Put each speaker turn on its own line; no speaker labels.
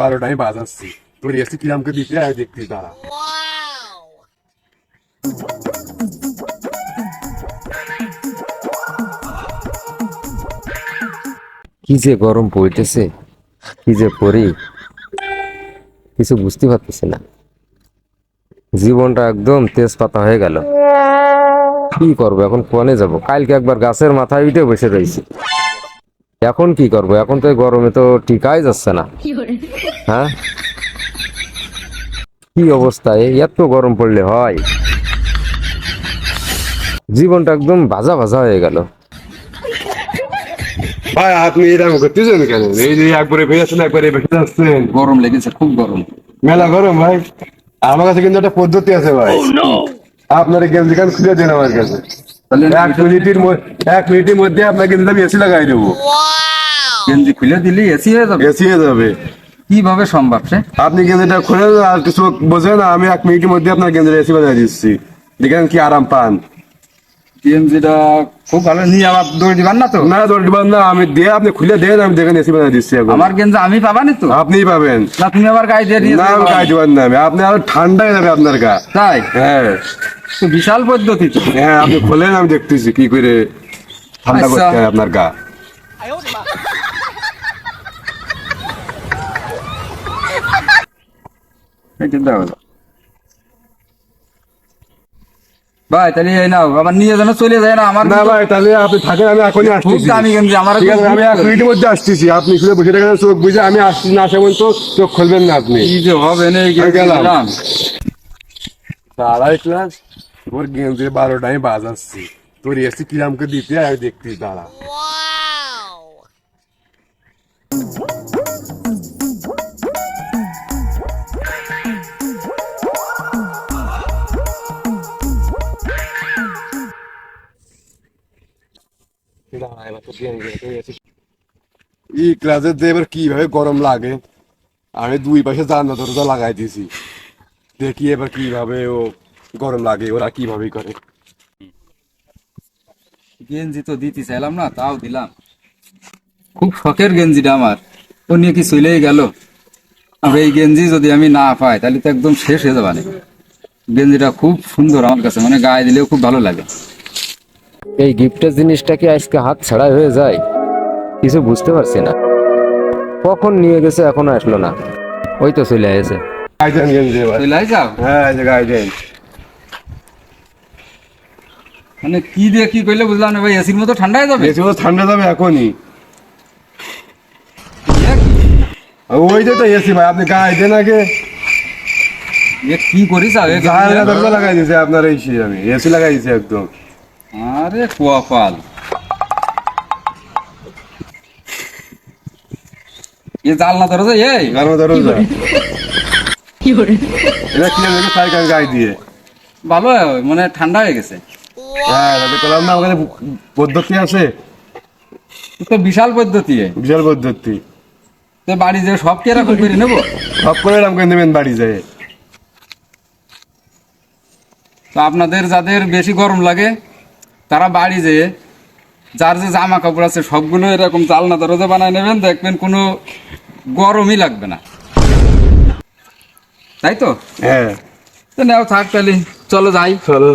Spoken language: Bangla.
বারোটাই বাজাচ্ছি। তোর দিতে তারা
কি যে গরম পড়তেছে, কি যে করি কিছু বুঝতে পারতেছি না। জীবনটা একদম তেজপাতা হয়ে গেল। কি করব, এখন কোনে যাব? কালকে একবার গাছের মাথায় উঠে বসে রয়েছি। এখন কি করব? এখন তো গরমে তো টিকাই যাচ্ছে না। হ্যাঁ? কি অবস্থায় এত গরম পড়লে হয়। জীবনটা একদম ভাজা ভাজা হয়ে গেল।
ভাই আপনি এরকম করতেছেন কেন? এই যে একবারে একবারে বেঁচে যাচ্ছেন।
গরম লেগেছে খুব গরম।
মেলা গরম ভাই। আমার কাছে কিন্তু একটা পদ্ধতি আছে ভাই। আপনার এই গেঞ্জি কান খুলে দেন আমার কাছে।
তাহলে
এক মিনিটের মধ্যে এক মিনিটের মধ্যে আপনার আমি এসি লাগাই দেবো।
গেঞ্জি খুলে দিলি এসি হয়ে যাবে?
এসি হয়ে যাবে।
কীভাবে সম্ভব সে?
আপনি গেঞ্জিটা খুলে আর কিছু বোঝেন আমি এক মিনিটের মধ্যে আপনার গেঞ্জিটা এসি দিচ্ছি। দেখেন কি আরাম পান।
গেঞ্জিটা খুব ভালো নিয়ে আবার দৌড় দিবার না তো?
না দৌড় না আমি দিয়ে আপনি খুলে দেন আমি দেখেন এসি দিচ্ছি
আমার গেঞ্জি আমি পাবানি তো?
আপনিই পাবেন।
না তুমি আবার গায়ে দিয়ে নিয়ে
না আমি গায়ে দিবেন না আপনি আরও ঠান্ডা যাবে আপনার গা।
তাই?
হ্যাঁ।
বিশাল পদ্ধতি তো।
হ্যাঁ আপনি খোলেন আমি দেখতেছি কি করে ঠান্ডা
আচ্ছা।
করতে হয় আপনার গা
এই চিন্তা করো। ভাই তাহলে এই নাও আবার নিয়ে যেন চলে যায় না আমার
না ভাই তাহলে আপনি থাকেন আমি এখনই আসতেছি।
দামি গেঞ্জি আমার
আমি এক মিনিটের মধ্যে আসতেছি আপনি খুলে বসে থাকেন চোখ বুঝে আমি আসছি না আসে তো চোখ খুলবেন না আপনি।
কি যে হবে না
গেলাম। দাঁড়াই ক্লাস তোর গেঞ্জে বারোটাই বাজাচ্ছি। তোর এসি কিরামকে দিতে আমি দেখতেছি দাঁড়া। এই ক্লাসের যে এবার কীভাবে গরম লাগে আমি দুই পাশে জানলা দরজা লাগাই দিয়েছি দেখি এবার কীভাবে ও গরম লাগে ওরা কীভাবে করে
গেঞ্জি তো দিতে চাইলাম না তাও দিলাম। খুব শখের গেঞ্জিটা আমার। ও নিয়ে কি চলেই গেল? আর এই গেঞ্জি যদি আমি না পাই তাহলে তো একদম শেষ হয়ে যাবে গেঞ্জিটা খুব সুন্দর আমার কাছে মানে গায়ে দিলেও খুব ভালো লাগে।
এই গিফটের জিনিসটা কি আজকে হাত ছাড়া হয়ে যায়? কিছু বুঝতে পারছি না। কখন নিয়ে গেছে এখনও আসলো না। ওই তো চলে এসে
হ্যাঁ
মানে কি দিয়ে কি করলে বুঝলাম না ভাই এসির মতো ঠান্ডা যাবে?
বেশি তো ঠান্ডা যাবে এখনই। ওই যে তো এসি ভাই আপনি গাইডেন আগে।
এ কি করিস
লাগাই দিয়েছে আপনার এই সে আমি। এসি লাগাই দিয়েছি একদম।
আরে কোয়াপাল এ জালনা দরজা এই।
এটা কি আমি সাইকেল গাই দিয়ে।
ভালো মানে ঠান্ডা হয়ে গেছে।
হ্যাঁ না ওখানে পদ্ধতি আছে।
তো বিশাল পদ্ধতি।
বিশাল পদ্ধতি।
তো বাড়ি যে সব কি এরকম করে নেব?
সব করে এরকম করে নেবেন বাড়ি যায়।
তো আপনাদের যাদের বেশি গরম লাগে তারা বাড়ি যেয়ে যার যে জামা কাপড় আছে সবগুলো এরকম জালনা দরজা বানায় নেবেন দেখবেন কোনো গরমই লাগবে না। তাই তো?
হ্যাঁ।
তো নেও থাক তাহলে চলো যাই।
চলো।